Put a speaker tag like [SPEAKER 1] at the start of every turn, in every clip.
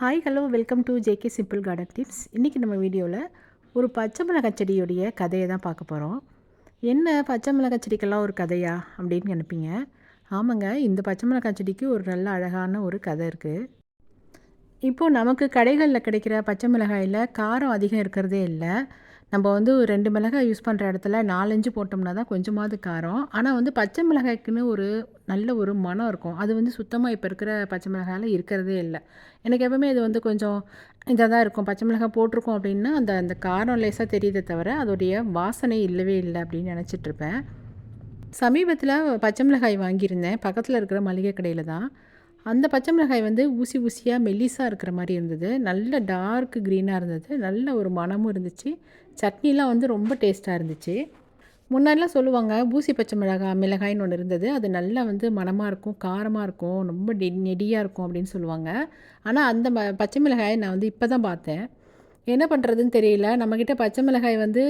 [SPEAKER 1] Hi hello welcome to JK simple garden tips இன்றைக்கி நம்ம வீடியோவில் ஒரு பச்சை மிளகாய் செடியுடைய கதையை தான் பார்க்க போகிறோம் என்ன பச்சை மிளகாய் செடிக்கெல்லாம் ஒரு கதையா அப்படின்னு நினைப்பீங்க? ஆமாங்க இந்த பச்சை மிளகாய் செடிக்கு ஒரு நல்ல அழகான ஒரு கதை இருக்குது இப்போது நமக்கு கடைகளில் கிடைக்கிற பச்சை மிளகாயில் காரம் அதிகம் இருக்கிறதே இல்லை. நம்ம வந்து ரெண்டு மிளகாய் யூஸ் பண்ணுற இடத்துல நாலஞ்சு போட்டோம்னா தான் கொஞ்சமாவது காரம். ஆனால் வந்து பச்சை மிளகாய்க்குன்னு ஒரு நல்ல ஒரு மனம் இருக்கும். அது வந்து சுத்தமாக இப்போ இருக்கிற பச்சை மிளகாயில் இருக்கிறதே இல்லை. எனக்கு எப்பவுமே இது வந்து கொஞ்சம் இதாக தான் இருக்கும். பச்சை மிளகாய் போட்டிருக்கோம் அப்படின்னா அந்த அந்த காரம் லேசாக தெரியுதே தவிர அதோடைய வாசனை இல்லவே இல்லை அப்படின்னு நினச்சிட்ருப்பேன் சமீபத்தில் பச்சை மிளகாய் வாங்கியிருந்தேன். பக்கத்தில் இருக்கிற மளிகை கடையில் தான். அந்த பச்சை மிளகாய் வந்து ஊசி ஊசியாக மெல்லிஸாக இருக்கிற மாதிரி இருந்தது. நல்ல டார்க் க்ரீனாக இருந்தது. நல்ல ஒரு மனமும் இருந்துச்சு. சட்னிலாம் வந்து ரொம்ப டேஸ்ட்டாக இருந்துச்சு. முன்னாடிலாம் சொல்லுவாங்க ஊசி பச்சை மிளகாய் மிளகாய்னு ஒன்று இருந்தது. அது நல்லா வந்து மனமாக இருக்கும் காரமாக இருக்கும் ரொம்ப நெ நெடியாக இருக்கும் அப்படின்னு சொல்லுவாங்க. ஆனால் அந்த ம பச்சை மிளகாயை நான் வந்து இப்போ தான் பார்த்தேன். என்ன பண்ணுறதுன்னு தெரியல. நம்மக்கிட்ட பச்சை மிளகாய் வந்து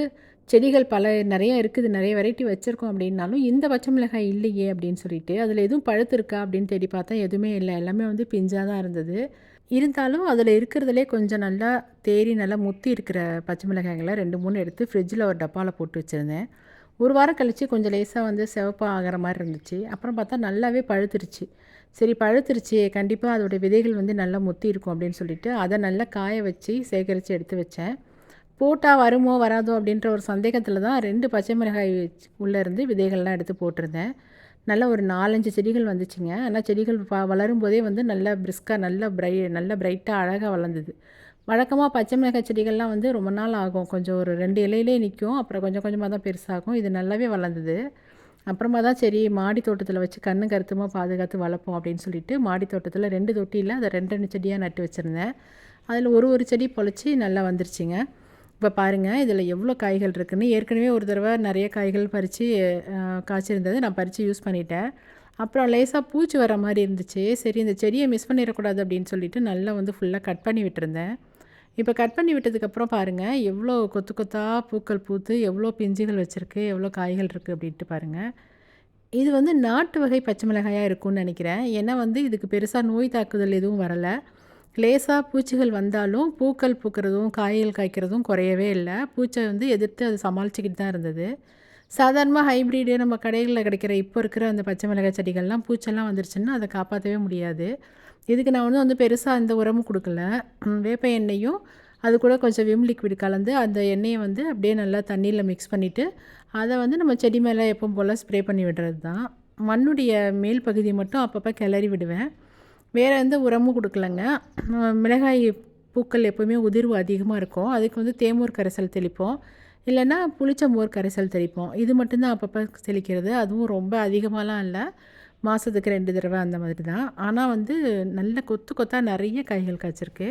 [SPEAKER 1] செடிகள் பல நிறைய இருக்குது நிறைய வெரைட்டி வச்சுருக்கோம் அப்படின்னாலும் இந்த பச்சை மிளகாய் இல்லையே அப்படின்னு சொல்லிட்டு அதில் எதுவும் பழுத்து இருக்கா அப்படின்னு தேடி பார்த்தா எதுவுமே இல்லை. எல்லாமே வந்து பிஞ்சாக தான் இருந்தது. இருந்தாலும் அதில் இருக்கிறதுலே கொஞ்சம் நல்லா தேறி நல்லா முத்தி இருக்கிற பச்சை மிளகாய்களை ரெண்டு மூணு எடுத்து ஃப்ரிட்ஜில் ஒரு டப்பாவில் போட்டு வச்சுருந்தேன். ஒரு வாரம் கழித்து கொஞ்சம் லேசாக வந்து சிவப்பாக ஆகிற மாதிரி இருந்துச்சு. அப்புறம் பார்த்தா நல்லாவே பழுத்துருச்சு. சரி பழுத்துருச்சு. கண்டிப்பாக அதோடய விதைகள் வந்து நல்லா முத்தி இருக்கும் அப்படின்னு சொல்லிட்டு அதை நல்லா காய வச்சு சேகரித்து எடுத்து வச்சேன். போட்டால் வருமோ வராதோ அப்படின்ற ஒரு சந்தேகத்தில் தான் ரெண்டு பச்சை மிளகாய் உள்ளேருந்து விதைகள்லாம் எடுத்து போட்டிருந்தேன். நல்ல ஒரு நாலஞ்சு செடிகள் வந்துச்சுங்க. ஆனால் செடிகள் ப வளரும் போதே வந்து நல்லா பிரிஸ்காக நல்லா பிரை நல்லா பிரைட்டாக அழகாக வளர்ந்தது. வழக்கமாக பச்சை மிளகாய் செடிகள்லாம் வந்து ரொம்ப நாள் ஆகும். கொஞ்சம் ஒரு ரெண்டு இலையிலே நிற்கும். அப்புறம் கொஞ்சம் கொஞ்சமாக தான் பெருசாகும். இது நல்லாவே வளர்ந்தது. அப்புறமா தான் சரி மாடி தோட்டத்தில் வச்சு கண்ணு கருத்துமாக பாதுகாத்து வளர்ப்போம் அப்படின்னு சொல்லிட்டு மாடி தோட்டத்தில் ரெண்டு தொட்டியில் அதை ரெண்டு ரெண்டு செடியாக நட்டு வச்சுருந்தேன். அதில் ஒரு ஒரு செடி பொழைச்சி நல்லா வந்துருச்சுங்க. இப்போ பாருங்கள் இதில் எவ்வளோ காய்கள் இருக்குதுன்னு ஏற்கனவே ஒரு தடவை நிறைய காய்கள் பறித்து காய்ச்சிருந்தது. நான் பறித்து யூஸ் பண்ணிட்டேன். அப்புறம் லேசாக பூச்சி வர மாதிரி இருந்துச்சு. சரி இந்த செடியை மிஸ் பண்ணிடக்கூடாது அப்படின்னு சொல்லிட்டு நல்லா வந்து ஃபுல்லாக கட் பண்ணி விட்டுருந்தேன். இப்போ கட் பண்ணி விட்டதுக்கப்புறம் பாருங்கள் எவ்வளோ கொத்து கொத்தாக பூக்கள் பூத்து எவ்வளோ பிஞ்சுகள் வச்சுருக்கு எவ்வளோ காய்கள் இருக்குது அப்படின்ட்டு பாருங்கள் இது வந்து நாட்டு வகை பச்சை மிளகாயாக இருக்கும்னு நினைக்கிறேன். ஏன்னா வந்து இதுக்கு பெருசாக நோய் தாக்குதல் எதுவும் வரலை. லேசாக பூச்சிகள் வந்தாலும் பூக்கள் பூக்கிறதும் காய்கள் காய்க்கிறதும் குறையவே இல்லை. பூச்சை வந்து எதிர்த்து அது சமாளிச்சுக்கிட்டு தான் இருந்தது. சாதாரணமாக ஹைப்ரிடு நம்ம கடைகளில் கிடைக்கிற இப்போ இருக்கிற அந்த பச்சை மிளகாய் செடிகள்லாம் பூச்செல்லாம் வந்துருச்சுன்னா அதை காப்பாற்றவே முடியாது. இதுக்கு நான் வந்து வந்து பெருசாக அந்த உரமும் கொடுக்கல. வேப்ப எண்ணெயும் அது கூட கொஞ்சம் விம் லிக்விட் கலந்து அந்த எண்ணெயை வந்து அப்படியே நல்லா தண்ணியில் மிக்ஸ் பண்ணிவிட்டு அதை வந்து நம்ம செடி மேலே எப்பவும் போல் ஸ்ப்ரே பண்ணி விடுறது தான் மண்ணுடைய மேல் பகுதி மட்டும் அப்பப்போ கிளறி விடுவேன். வேறு எந்த உரமும் கொடுக்கலங்க. மிளகாய் பூக்கள் எப்போவுமே உதிர்வு அதிகமாக இருக்கும். அதுக்கு வந்து தேமூர் கரைசல் தெளிப்போம். இல்லைன்னா புளிச்சமோர் கரைசல் தெளிப்போம். இது மட்டும்தான் அப்பப்போ தெளிக்கிறது. அதுவும் ரொம்ப அதிகமாகலாம் இல்லை. மாதத்துக்கு ரெண்டு தடவை அந்த மாதிரி தான் ஆனால் வந்து நல்ல கொத்து கொத்தாக நிறைய காய்கள் காய்ச்சிருக்கு.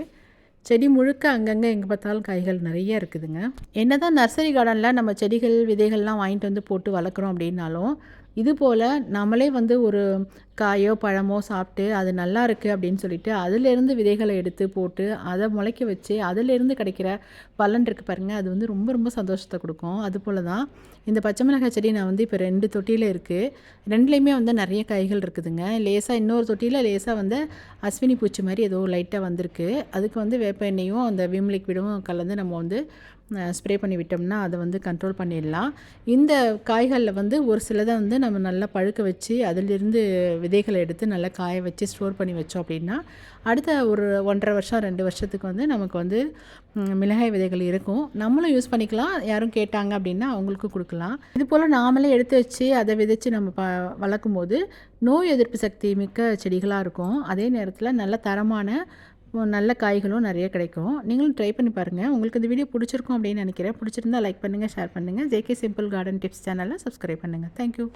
[SPEAKER 1] செடி முழுக்க அங்கங்கே எங்கே பார்த்தாலும் காய்கள் நிறைய இருக்குதுங்க. என்ன தான் நர்சரி கார்டனில் நம்ம செடிகள் விதைகள்லாம் வாங்கிட்டு வந்து போட்டு வளர்க்குறோம் அப்படின்னாலும் இது போல் நம்மளே வந்து ஒரு காயோ பழமோ சாப்பிட்டு அது நல்லா இருக்குது அப்படின்னு சொல்லிட்டு அதிலேருந்து விதைகளை எடுத்து போட்டு அதை முளைக்க வச்சு அதிலேருந்து கிடைக்கிற பலன் இருக்குது பாருங்கள் அது வந்து ரொம்ப ரொம்ப சந்தோஷத்தை கொடுக்கும். அது போல் தான் இந்த பச்சை மிளகாய் செடி நான் வந்து இப்போ ரெண்டு தொட்டியில் இருக்குது ரெண்டுலேயுமே வந்து நிறைய காய்கள் இருக்குதுங்க. லேசாக இன்னொரு தொட்டியில் லேசாக வந்து அஸ்வினி பூச்சி மாதிரி ஏதோ லைட்டாக வந்திருக்கு. அதுக்கு வந்து வேப்ப எண்ணெயும் அந்த விம் லிக்விடும் கலந்து நம்ம வந்து ஸ்ப்ரே பண்ணி விட்டோம்னா அதை வந்து கண்ட்ரோல் பண்ணிடலாம். இந்த காய்களில் வந்து ஒரு சிலதை வந்து நம்ம நல்லா பழுக்க வச்சு அதிலிருந்து விதைகளை எடுத்து நல்லா காய வச்சு ஸ்டோர் பண்ணி வச்சோம் அப்படின்னா அடுத்த ஒரு ஒன்றரை வருஷம் ரெண்டு வருஷத்துக்கு வந்து நமக்கு வந்து மிளகாய் விதைகள் இருக்கும். நம்மளும் யூஸ் பண்ணிக்கலாம். யாரும் கேட்டாங்க அப்படின்னா அவங்களுக்கு கொடுக்கலாம். இது போல் நாமளே எடுத்து வச்சு அதை விதைச்சு நம்ம ப வளர்க்கும் போது நோய் எதிர்ப்பு சக்தி மிக்க செடிகளாக இருக்கும். அதே நேரத்தில் நல்ல தரமான நல்ல காய்களும் நிறைய கிடைக்கும். நீங்களும் ட்ரை பண்ணி பாருங்கள் உங்களுக்கு இந்த வீடியோ பிடிச்சிருக்கும் அப்படின்னு நினைக்கிறேன். பிடிச்சிருந்தா லைக் பண்ணுங்கள் ஷேர் பண்ணுங்கள் ஜேகே சிம்பிள் கார்டன் டிப்ஸ் சேனலில் சப்ஸ்கிரைப் பண்ணுங்கள் தேங்க்யூ